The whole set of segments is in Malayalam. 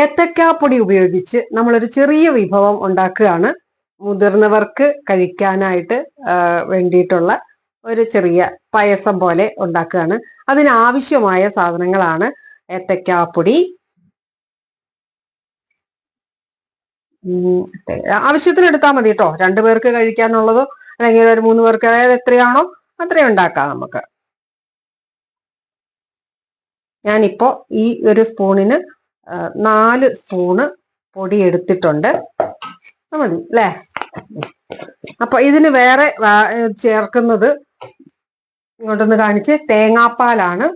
ഏത്തക്കാപ്പൊടി ഉപയോഗിച്ച് നമ്മളൊരു ചെറിയ വിഭവം ഉണ്ടാക്കുകയാണ്. മുതിർന്നവർക്ക് കഴിക്കാനായിട്ട് വേണ്ടിയിട്ടുള്ള ഒരു ചെറിയ പായസം പോലെ ഉണ്ടാക്കുകയാണ്. അതിനാവശ്യമായ സാധനങ്ങളാണ് ഏത്തക്കാപ്പൊടി. ആവശ്യത്തിന് എടുത്താൽ മതി കേട്ടോ രണ്ടു പേർക്ക് കഴിക്കാനുള്ളതോ അല്ലെങ്കിൽ ഒരു മൂന്ന് പേർക്ക് അതായത് എത്രയാണോ അത്രയും ഉണ്ടാക്കാം നമുക്ക്. ഞാനിപ്പോ ഈ ഒരു സ്പൂണിന് നാല് സ്പൂണ് പൊടി എടുത്തിട്ടുണ്ട് മതി അല്ലേ? അപ്പൊ ഇതിന് വേറെ ചേർക്കുന്നത് ഇങ്ങോട്ടൊന്ന് കാണിച്ച്. തേങ്ങാപ്പാലാണ്.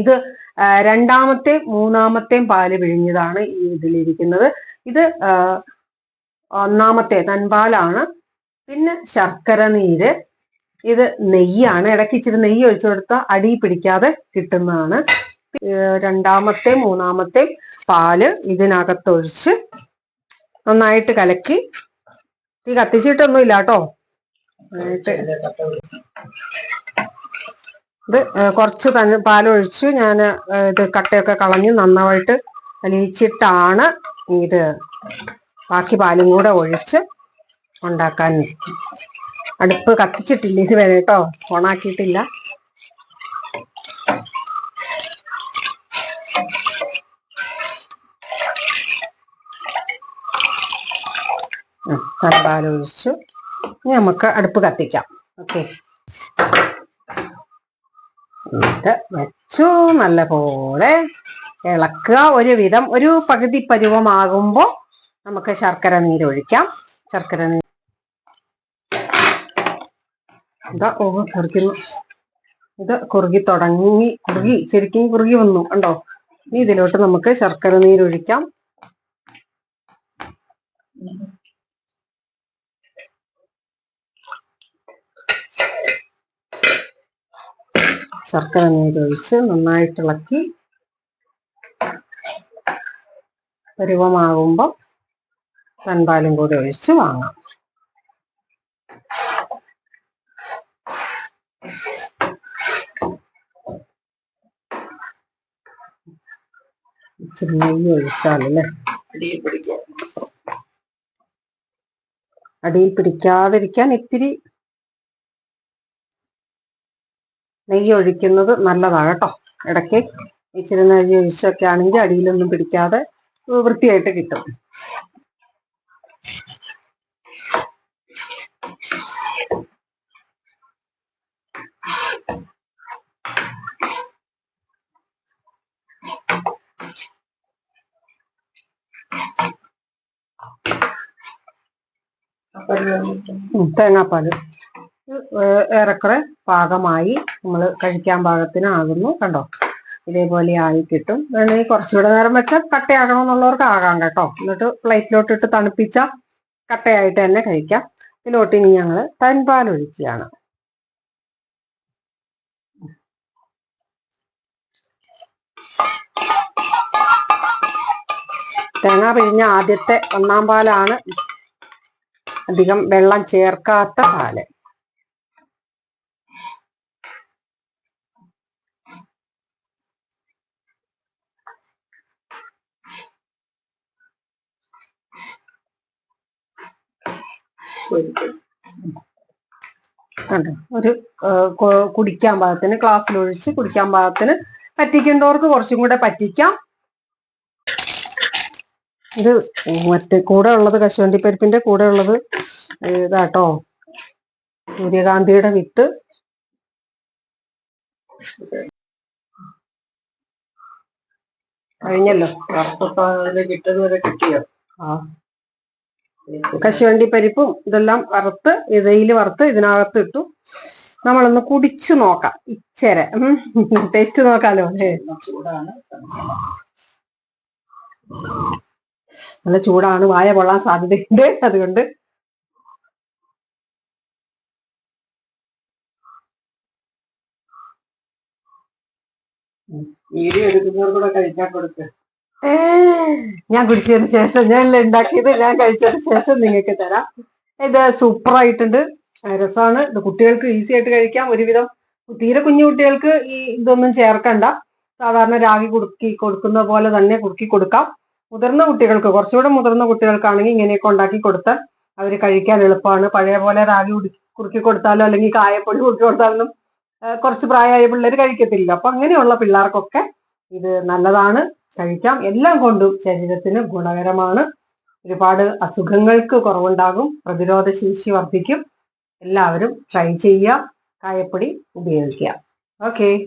ഇത് രണ്ടാമത്തെ മൂന്നാമത്തെയും പാൽ പിഴിഞ്ഞതാണ് ഈ ഇതിലിരിക്കുന്നത്. ഇത് ഒന്നാമത്തെ നൻപാലാണ് പിന്നെ ശർക്കര നീര്. ഇത് നെയ്യാണ്. ഇടയ്ക്ക് ഇച്ചിരി നെയ്യ് ഒഴിച്ചു കൊടുത്താൽ അടി പിടിക്കാതെ കിട്ടുന്നതാണ്. രണ്ടാമത്തെ മൂന്നാമത്തെ പാൽ ഇതിനകത്തൊഴിച്ച് നന്നായിട്ട് കലക്കി തീ കത്തിച്ചിട്ടൊന്നും ഇല്ല കേട്ടോ ഇത് കുറച്ച് തന്നെ പാലൊഴിച്ചു ഞാൻ ഇത് കട്ടയൊക്കെ കളഞ്ഞ് നന്നായിട്ട് അലിയിച്ചിട്ടാണ് ഇത് ബാക്കി പാലും കൂടെ ഒഴിച്ച് ഉണ്ടാക്കാൻ. അടുപ്പ് കത്തിച്ചിട്ടില്ല ഇതുവരെ കേട്ടോ. ഓണാക്കിയിട്ടില്ല. തലപ്പാലൊഴിച്ചു ഇനി നമുക്ക് അടുപ്പ് കത്തിക്കാം. ഓക്കെ. ഇത് വെച്ചു നല്ല പോലെ ഇളക്കുക. ഒരു വിധം ഒരു പകുതി പരുവമാകുമ്പോൾ നമുക്ക് ശർക്കര നീരൊഴിക്കാം ശർക്കര നീര് ഇതാ ഇത് കുറുകി തുടങ്ങി കുറുകി ശരിക്കും കുറുകി വന്നു. കണ്ടോ? ഇനി ഇതിലോട്ട് നമുക്ക് ശർക്കര നീരൊഴിക്കാം ശർക്കര നീരൊഴിച്ച് നന്നായിട്ട് ഇളക്കി പരുവമാകുമ്പോൾ തൻപാലും കൂടി ഒഴിച്ച് വാങ്ങാം. ഇച്ചിരി നെയ്യ് ഒഴിച്ചാലല്ലേ? അടിയിൽ അടിയിൽ പിടിക്കാതിരിക്കാൻ ഇത്തിരി നെയ്യ് ഒഴിക്കുന്നത് നല്ലതാണ് കേട്ടോ. ഇടയ്ക്ക് ഇച്ചിരി നെയ്യ് ഒഴിച്ചൊക്കെ ആണെങ്കിൽ അടിയിലൊന്നും പിടിക്കാതെ വൃത്തിയായിട്ട് കിട്ടും. തേങ്ങാപ്പാൽ. ഏറെക്കുറെ പാകമായി നമ്മൾ കഴിക്കാൻ പാകത്തിനാകുന്നു കണ്ടോ? ഇതേപോലെ ആയി കിട്ടും വേണമെങ്കിൽ കുറച്ചുകൂടെ നേരം വെച്ചാൽ കട്ടയാകണമെന്നുള്ളവർക്ക് ആകാം കേട്ടോ. എന്നിട്ട് പ്ലേറ്റിലോട്ട് ഇട്ട് തണുപ്പിച്ച കട്ടയായിട്ട് തന്നെ കഴിക്കാം. ഇതിലോട്ട് ഇനി ഞങ്ങൾ തൻപാൽ ഒഴിക്കുകയാണ്. തേങ്ങ പിഴിഞ്ഞ ആദ്യത്തെ ഒന്നാം പാലാണ് അധികം വെള്ളം ചേർക്കാത്ത പാൽ. കണ്ടോ ഒരു കുടിക്കാൻ പാകത്തിന് ക്ലാസ്സിൽ ഒഴിച്ച് കുടിക്കാൻ പാകത്തിന് പറ്റിക്കേണ്ടവർക്ക് കുറച്ചും കൂടെ പറ്റിക്കാം. ഇത് മറ്റേ കൂടെ ഉള്ളത് കശുവണ്ടി പരിപ്പിന്റെ കൂടെ ഉള്ളത് ഇതാട്ടോ. സൂര്യകാന്തിയുടെ വിത്ത്. കഴിഞ്ഞല്ലോ. കിട്ടിയോ? ആ. കശുവണ്ടി പരിപ്പും ഇതെല്ലാം വറുത്ത് ഇതയിൽ വറുത്ത് ഇതിനകത്ത് ഇട്ടു. നമ്മളൊന്ന് കുടിച്ചു നോക്കാം. ഇച്ചര. ടേസ്റ്റ് നോക്കാലോ അല്ലേ? നല്ല ചൂടാണ്. വായ കൊള്ളാൻ സാധ്യതയുണ്ട്. അതുകൊണ്ട് വീഡിയോ എടുക്കുന്നവർക്കൂടെ കഴിക്കാൻ കൊടുക്ക. ഞാൻ കുടിച്ചതിന് ശേഷം ഞാൻ ഉണ്ടാക്കിയത് ഞാൻ കഴിച്ചതിന് ശേഷം നിങ്ങൾക്ക് തരാം. ഇത് സൂപ്പർ ആയിട്ടുണ്ട്. രസമാണ് ഇത് കുട്ടികൾക്ക് ഈസി ആയിട്ട് കഴിക്കാം. ഒരുവിധം തീരെ കുഞ്ഞു കുട്ടികൾക്ക് ഈ ഇതൊന്നും ചേർക്കണ്ട. സാധാരണ രാഗി കുടുക്കി കൊടുക്കുന്ന പോലെ തന്നെ കുടുക്കി കൊടുക്കാം. മുതിർന്ന കുട്ടികൾക്ക് കുറച്ചുകൂടെ മുതിർന്ന കുട്ടികൾക്കാണെങ്കിൽ ഇങ്ങനെയൊക്കെ ഉണ്ടാക്കി കൊടുത്താൽ അവർ കഴിക്കാൻ എളുപ്പമാണ്. പഴയ പോലെ രാഗി കുറുക്കി കൊടുത്താലോ അല്ലെങ്കിൽ കായപ്പൊടി കുറുക്കി കൊടുത്താലും കുറച്ച് പ്രായമായ പിള്ളേർ കഴിക്കത്തില്ല. അപ്പൊ അങ്ങനെയുള്ള പിള്ളേർക്കൊക്കെ ഇത് നല്ലതാണ്. കഴിക്കാം. എല്ലാം കൊണ്ടും ശരീരത്തിന് ഗുണകരമാണ്. ഒരുപാട് അസുഖങ്ങൾക്ക് കുറവുണ്ടാകും. പ്രതിരോധ ശേഷി വർദ്ധിക്കും. എല്ലാവരും ട്രൈ ചെയ്യുക. കായപ്പൊടി ഉപയോഗിക്കുക. ഓക്കെ